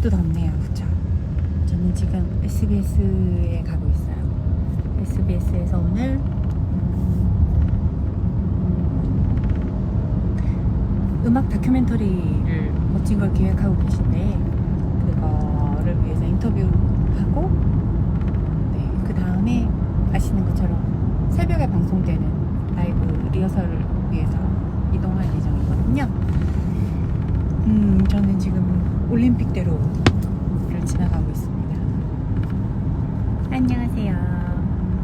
오늘도 덥네요. 그쵸? 저는 지금 SBS에 가고 있어요. SBS에서 오늘 음, 음악 다큐멘터리를 멋진 걸 기획하고 계신데 그거를 위해서 인터뷰하고 네, 그 다음에 아시는 것처럼 새벽에 방송되는 라이브 리허설을 위해서 이동할 예정이거든요. 음, 저는 지금 올림픽대로를 지나가고 있습니다. 안녕하세요.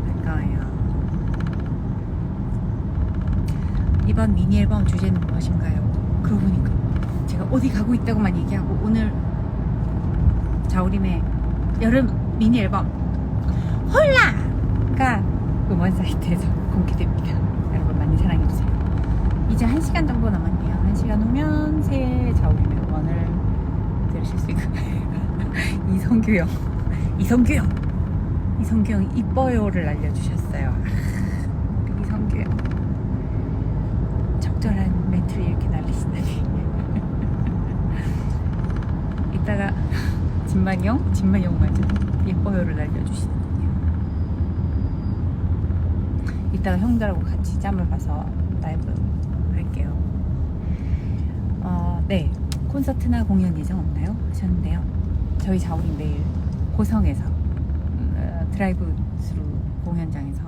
반가워요. 이번 미니 앨범 주제는 무엇인가요? 그러고 보니까 제가 어디 가고 있다고만 얘기하고 오늘 자우림의 여름 미니 앨범 홀라가 음원 사이트에서 공개됩니다. 여러분 많이 사랑해주세요. 이제 한 시간 정도 남았네요. 한 시간 후면 새 자우림의 음원을 수 있고 이성규 형, 이성규 형, 이성규 형 이뻐요를 알려주셨어요. 아, 우리 이성규 형 적절한 멘트를 이렇게 날리시다니. 이따가 진만형, 진만형마저 예뻐요를 날려주시거든요. 이따가 형들하고 같이 짬을 봐서 라이브 할게요. 어, 네. 콘서트나 공연 예정 없나요? 하셨는데요. 저희 자우림 내일 고성에서 음, 어, 드라이브 스루 공연장에서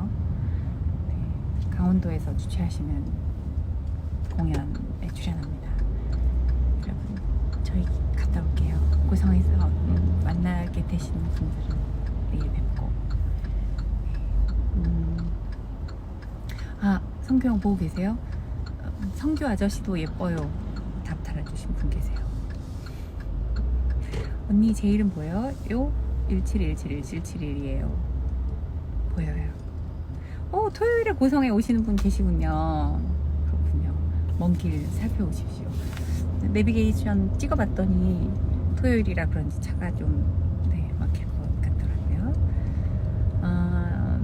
네, 강원도에서 주최하시는 공연에 출연합니다. 여러분 저희 갔다 올게요. 고성에서 음, 만나게 되시는 분들은 내일 뵙고 음, 아 성규 형 보고 계세요? 어, 성규 아저씨도 예뻐요. 답 달아주신 분 계세요. 언니 제 이름 보여요? 1717177이에요. 보여요. 어 토요일에 고성에 오시는 분 계시군요. 그렇군요. 먼 길 살펴오십시오. 내비게이션 찍어봤더니 토요일이라 그런지 차가 좀 네, 막힐 것 같더라고요. 아,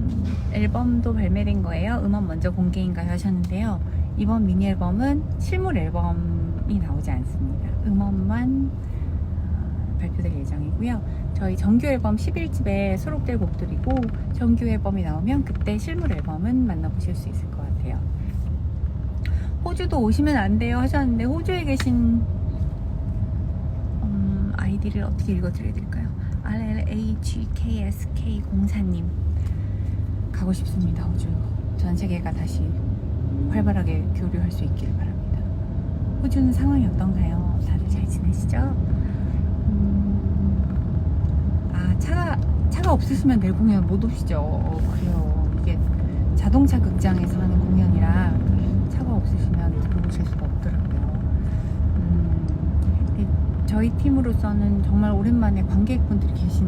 앨범도 발매된 거예요. 음원 먼저 공개인가요? 하셨는데요. 이번 미니 앨범은 실물 앨범 이 나오지 않습니다. 음원만 아, 발표될 예정이고요. 저희 정규 앨범 11집에 수록될 곡들이고 정규 앨범이 나오면 그때 실물 앨범은 만나보실 수 있을 것 같아요. 호주도 오시면 안 돼요 하셨는데 호주에 계신 음, 아이디를 어떻게 읽어드려야 될까요? RLHKSK 공사님 가고 싶습니다 호주 전 세계가 다시 활발하게 교류할 수 있기를 바랍니다. 호주는 상황이 어떤가요? 다들 잘 지내시죠? 음, 아 차가 차가 없으시면 내일 공연 못 오시죠? 어, 그래요. 이게 자동차 극장에서 하는 공연이라 차가 없으시면 들어오실 수가 없더라고요. 음, 이- 저희 팀으로서는 정말 오랜만에 관객분들이 계신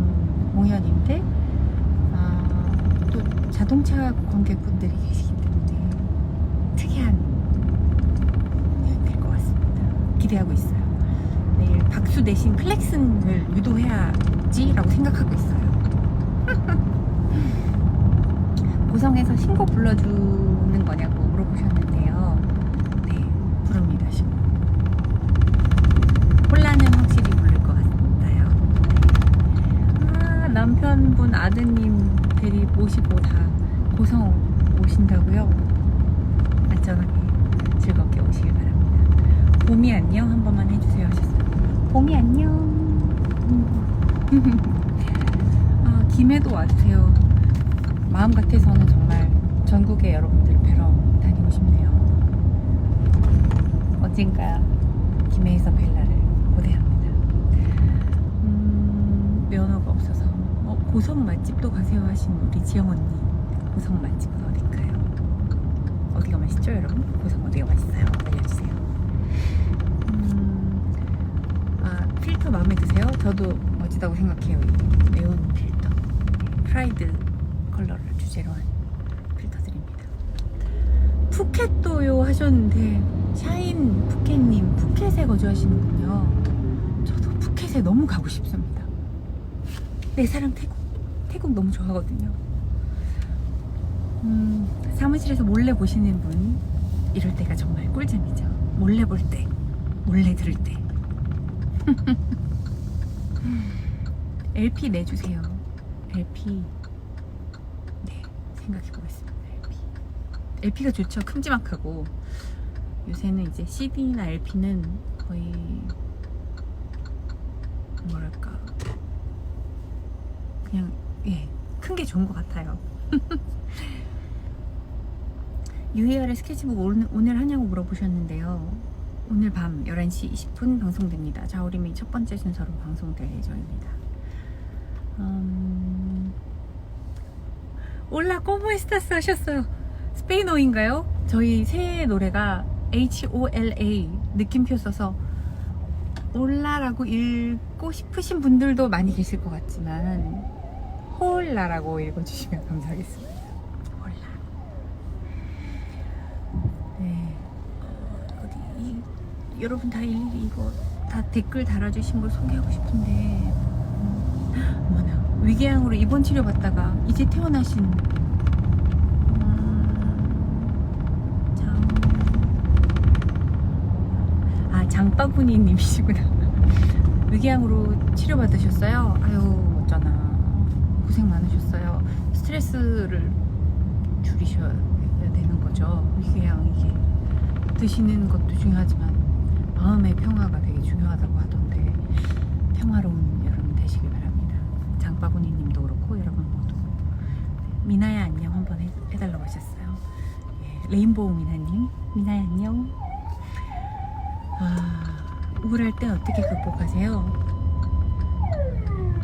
공연인데 아, 또 자동차 관객분들이 계시기 때문에 특이한 공연이 될 것 같습니다. 기대하고 있어요. 내일 박수 대신 클렉슨을 유도해야지라고 생각하고 있어요. 고성에서 신곡 불러주는 거냐고 물어보셨는데요. 네, 부릅니다, 신곡. 홀라는 확실히 부를 것 같아요. 아, 남편분 아드님 대리 모시고 다 고성 오신다고요? 안전하게. 봄이 안녕 한 번만 해주세요 하셨어요. 봄이 안녕. 아, 김해도 와주세요. 마음 같아서는 정말 전국의 여러분들 뵈러 다니고 싶네요. 언젠가 김해에서 벨라를 고대합니다. 음, 면허가 없어서 어, 고성 맛집도 가세요 하신 우리 지영 언니 고성 맛집은 어딜까요? 어디가 맛있죠 여러분? 고성 어디가 맛있어요? 필터 마음에 드세요? 저도 멋지다고 생각해요. 이 네온 필터 프라이드 컬러를 주제로 한 필터들입니다. 푸켓도요 하셨는데 샤인 푸켓님 푸켓에 거주하시는군요. 저도 푸켓에 너무 가고 싶습니다. 내 사랑 태국 태국 너무 좋아하거든요. 음, 사무실에서 몰래 보시는 분 이럴 때가 정말 꿀잼이죠. 몰래 볼 때, 몰래 들을 때. LP 내주세요. LP. 네, 생각해 보겠습니다. LP. LP가 좋죠. 큼지막하고. 요새는 이제 CD나 LP는 거의 뭐랄까 그냥 예, 큰 게 좋은 것 같아요. UAR의 스케치북 오늘, 오늘 하냐고 물어보셨는데요. 오늘 밤 11시 20분 방송됩니다. 자우림이 첫 번째 순서로 방송될 예정입니다. 음... 올라 꼬모 에스타스 하셨어요. 스페인어인가요? 저희 새해 노래가 H-O-L-A 느낌표 써서 올라라고 읽고 싶으신 분들도 많이 계실 것 같지만 홀라라고 읽어주시면 감사하겠습니다. 홀라. 네. 어, 어디 이, 여러분 다 일일이 이거 다 댓글 달아주신 걸 소개하고 싶은데. 음, 어머나 위궤양으로 입원 치료 받다가 이제 퇴원하신 음, 장... 아 장바구니 님이시구나. 위궤양으로 치료 받으셨어요? 아유 어쩌나. 고생 많으셨어요. 스트레스를 줄이셔야 되는 거죠. 위궤양 이게 드시는 것도 중요하지만 마음의 평화가 되게 중요하다고 하던데 평화로운 여러분 되시길 바랍니다 장바구니 님도 그렇고 여러분 모두 미나야 안녕 한번 해, 해달라고 하셨어요 예, 레인보우 미나님 미나야 안녕 아, 우울할 때 어떻게 극복하세요?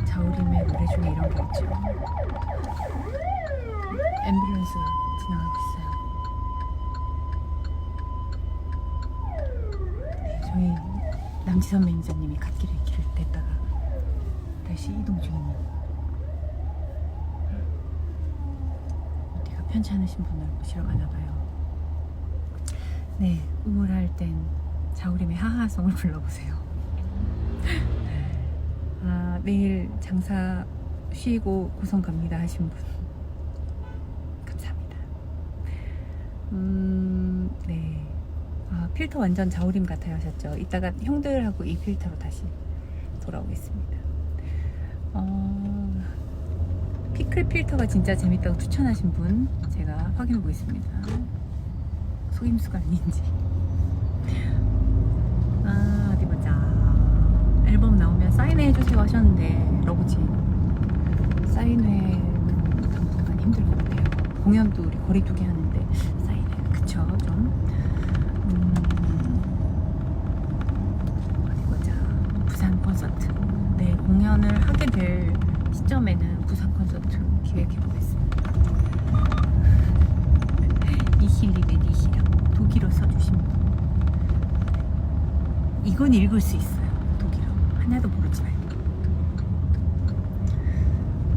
자우림의 노래 중에 이런 게 있죠. 앰뷸런스가 지나가고 있어요. 저희 남지선 매니저님이 갓길에 길을 댔다가 다시 이동 중입니다. 어디가 편찮으신 분을 모시러 가나 봐요. 네, 우울할 땐 자우림의 하하송을 불러보세요. 아, 내일 장사 쉬고 고성 갑니다 하신 분. 감사합니다. 음, 네. 아, 필터 완전 자우림 같아요 하셨죠. 이따가 형들하고 이 필터로 다시 돌아오겠습니다. 어, 피클 필터가 진짜 재밌다고 추천하신 분 제가 확인해 보겠습니다. 속임수가 아닌지. 아 어디 보자 앨범 나오면 사인회 해주세요 하셨는데 러브지 사인회는 당분간 힘들 것 같아요 공연도 우리 거리두기 하는데 사인회 그쵸 좀 음, 어디 보자 부산 콘서트 네 공연을 하게 될 시점에는 부산 콘서트 기획해 보겠습니다 이힐리네 니히랑 독일어 써주신 분 이건 읽을 수 있어요. 독일어. 하나도 모르지 말고.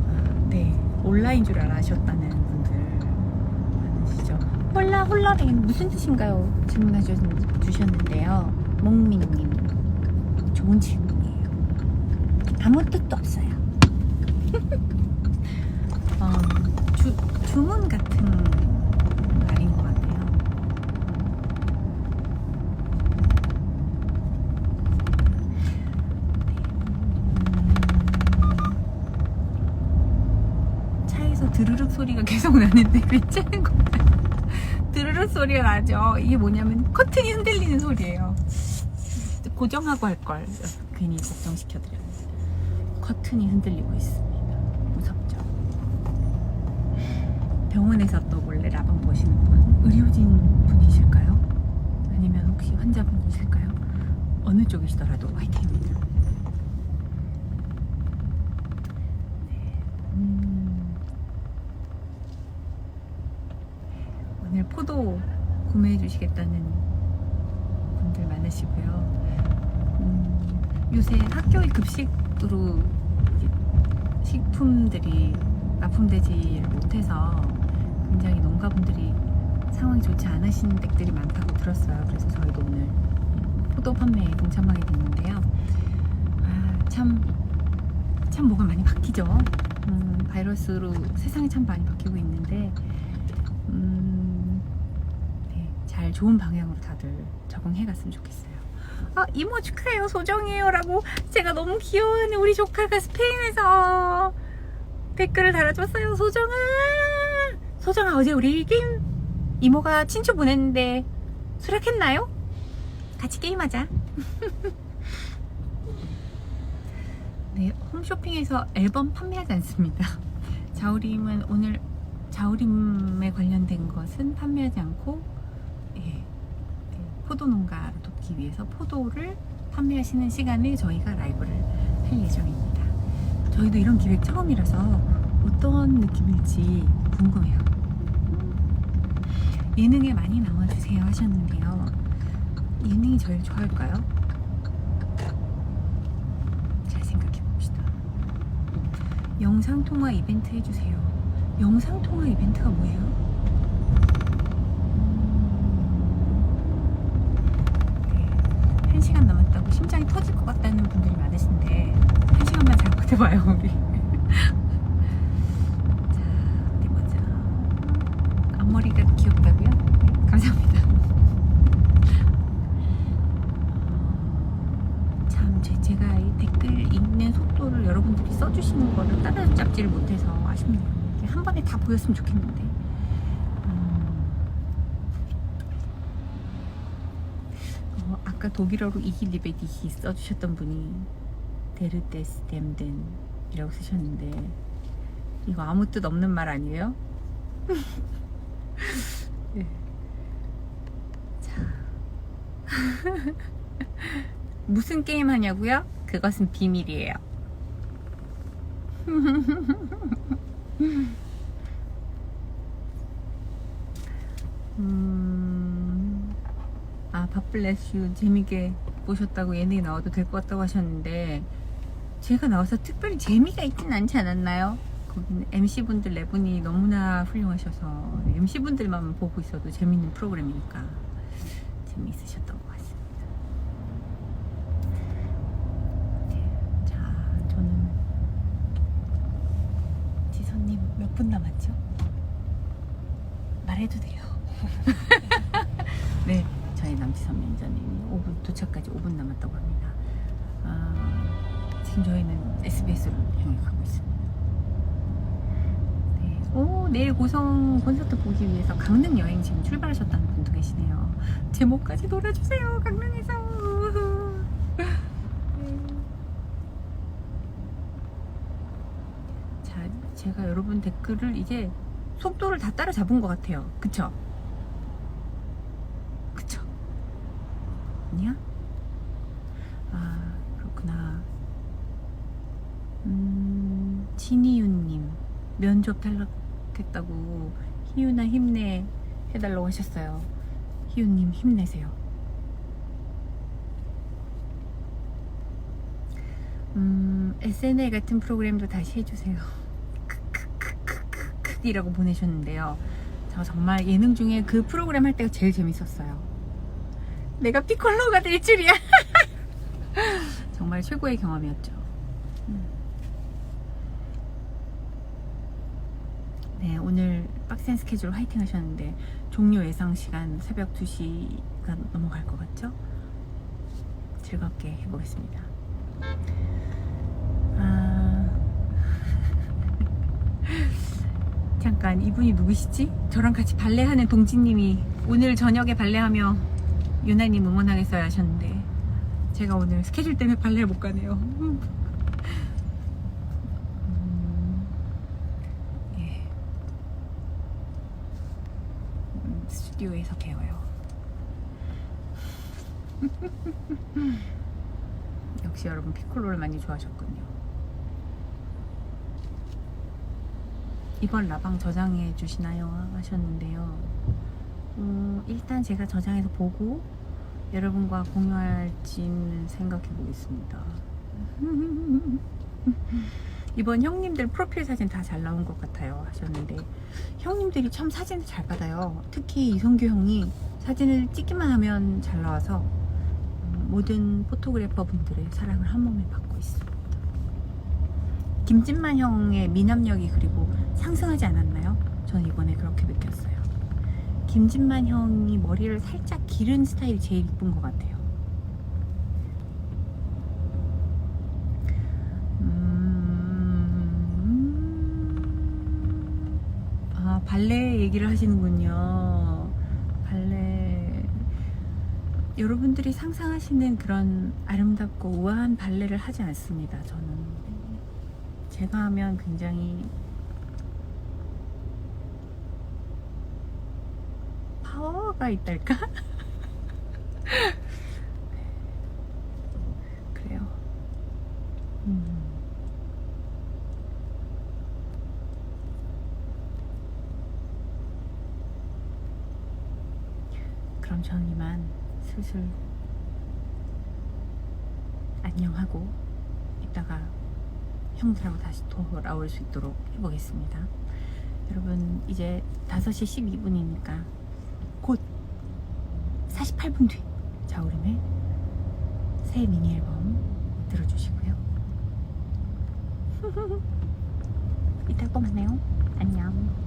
아, 네. 온라인 줄 알아셨다는 분들 많으시죠. 홀라 홀라링 무슨 뜻인가요? 질문해 주- 주셨는데요. 몽민님. 좋은 질문이에요. 아무 뜻도 없어요. 어, 주, 주문 같은 말인 것 같아요. 차에서 드르륵 소리가 계속 나는데 괜찮은 건가요? 드르륵 소리가 나죠. 이게 뭐냐면 커튼이 흔들리는 소리예요. 고정하고 할 걸 괜히 걱정시켜드렸는데 커튼이 흔들리고 있습니다. 무섭죠. 병원에서 또 몰래 라방 보시는 분 의료진 분이실까요? 아니면 혹시 환자분이실까요? 어느 쪽이시더라도 화이팅입니다. 음, 오늘 포도 구매해 주시겠다는 분들 많으시고요. 음, 요새 학교의 급식 이게 식품들이 납품되지 못해서 굉장히 농가분들이 상황이 좋지 않으신 댁들이 많다고 들었어요. 그래서 저희도 오늘 포도 판매에 동참하게 됐는데요. 아, 참, 참 뭐가 많이 바뀌죠. 음, 바이러스로 세상이 참 많이 바뀌고 있는데 음, 네, 잘 좋은 방향으로 다들 적응해 갔으면 좋겠어요. 아, 이모 축하해요. 소정이에요. 라고 제가 너무 귀여운 우리 조카가 스페인에서 댓글을 달아줬어요. 소정아! 소정아, 어제 우리 게임 이모가 친추 보냈는데 수락했나요? 같이 게임하자. 네, 홈쇼핑에서 앨범 판매하지 않습니다. 자우림은 오늘 자우림에 관련된 것은 판매하지 않고 예, 예, 포도 농가 를 돕기 위해서 포도를 판매하시는 시간에 저희가 라이브를 할 예정입니다. 저희도 이런 기획 처음이라서 어떤 느낌일지 궁금해요. 예능에 많이 나와주세요 하셨는데요. 예능이 저를 좋아할까요? 잘 생각해 봅시다. 영상통화 이벤트 해주세요. 영상통화 이벤트가 뭐예요? 네, 한 시간 남았다고 심장이 터질 것 같다는 분들이 많으신데 한 시간만 잘 버텨봐요 우리. 자 어디 보자. 앞머리가 귀엽다고요? 네, 감사합니다. 참 제, 제가 이 댓글 읽는 속도를 여러분들이 써주시는 거를 따라잡지를 못해서 아쉽네요. 한 번에 다 보였으면 좋겠는데. 음. 어, 아까 독일어로 이힐리베 디히 써주셨던 분이 데르데스 뎀덴이라고 쓰셨는데 이거 아무 뜻 없는 말 아니에요? 네. 자. 무슨 게임 하냐고요? 그것은 비밀이에요. 음, 아, 밥블레슈 재밌게 보셨다고 예능에 나와도 될 것 같다고 하셨는데, 제가 나와서 특별히 재미가 있진 않지 않았나요? 거기는 MC분들 네 분이 너무나 훌륭하셔서, MC분들만 보고 있어도 재밌는 프로그램이니까 재미있으셨던 것 같습니다. 네, 자, 저는 지선님 몇 분 남았죠? 말해도 돼요. 매니저님이 5분 도착까지 5분 남았다고 합니다. 아, 지금 저희는 SBS로 향해 가고 있습니다. 네, 오, 내일 고성 콘서트 보기 위해서 강릉 여행 지금 출발하셨다는 분도 계시네요. 제목까지 놀아주세요, 강릉에서. 네. 자, 제가 여러분 댓글을 이제 속도를 다 따라잡은 것 같아요. 그쵸? 아니야? 아, 그렇구나. 음, 진희윤님, 면접 탈락했다고 희윤아 힘내 해달라고 하셨어요. 희윤님 힘내세요. 음, SNL 같은 프로그램도 다시 해주세요. 크크크크크크 이라고 보내셨는데요. 저 정말 예능 중에 그 프로그램 할 때가 제일 재밌었어요. 내가 피콜로가 될 줄이야. 정말 최고의 경험이었죠. 음. 네, 오늘 빡센 스케줄 화이팅 하셨는데 종료 예상 시간 새벽 2시가 넘어갈 것 같죠? 즐겁게 해보겠습니다. 아... 잠깐 이분이 누구시지? 저랑 같이 발레하는 동지님이 오늘 저녁에 발레하며 유나님 응원하겠어요 하셨는데 제가 오늘 스케줄 때문에 발레를 못 가네요. 음, 예. 음, 스튜디오에서 배워요. 역시 여러분 피콜로를 많이 좋아하셨군요. 이번 라방 저장해 주시나요? 하셨는데요. 음, 일단 제가 저장해서 보고 여러분과 공유할지는 생각해 보겠습니다. 이번 형님들 프로필 사진 다 잘 나온 것 같아요 하셨는데 형님들이 참 사진을 잘 받아요. 특히 이성규 형이 사진을 찍기만 하면 잘 나와서 음, 모든 포토그래퍼 분들의 사랑을 한 몸에 받고 있습니다. 김진만 형의 미남력이 그리고 상승하지 않았나요? 저는 이번에 그렇게 느꼈어요. 김진만 형이 머리를 살짝 기른 스타일이 제일 이쁜 것 같아요. 음... 아, 발레 얘기를 하시는군요. 발레. 여러분들이 상상하시는 그런 아름답고 우아한 발레를 하지 않습니다, 저는. 제가 하면 굉장히 파워가 있달까? 네. 그래요. 음. 그럼 저는 이만 슬슬 안녕하고 이따가 형사로 다시 돌아올 수 있도록 해보겠습니다. 여러분 이제 5시 12분이니까 곧 48분 뒤 자우림의 새 미니 앨범 들어주시고요. 이따 또 만나요. 안녕.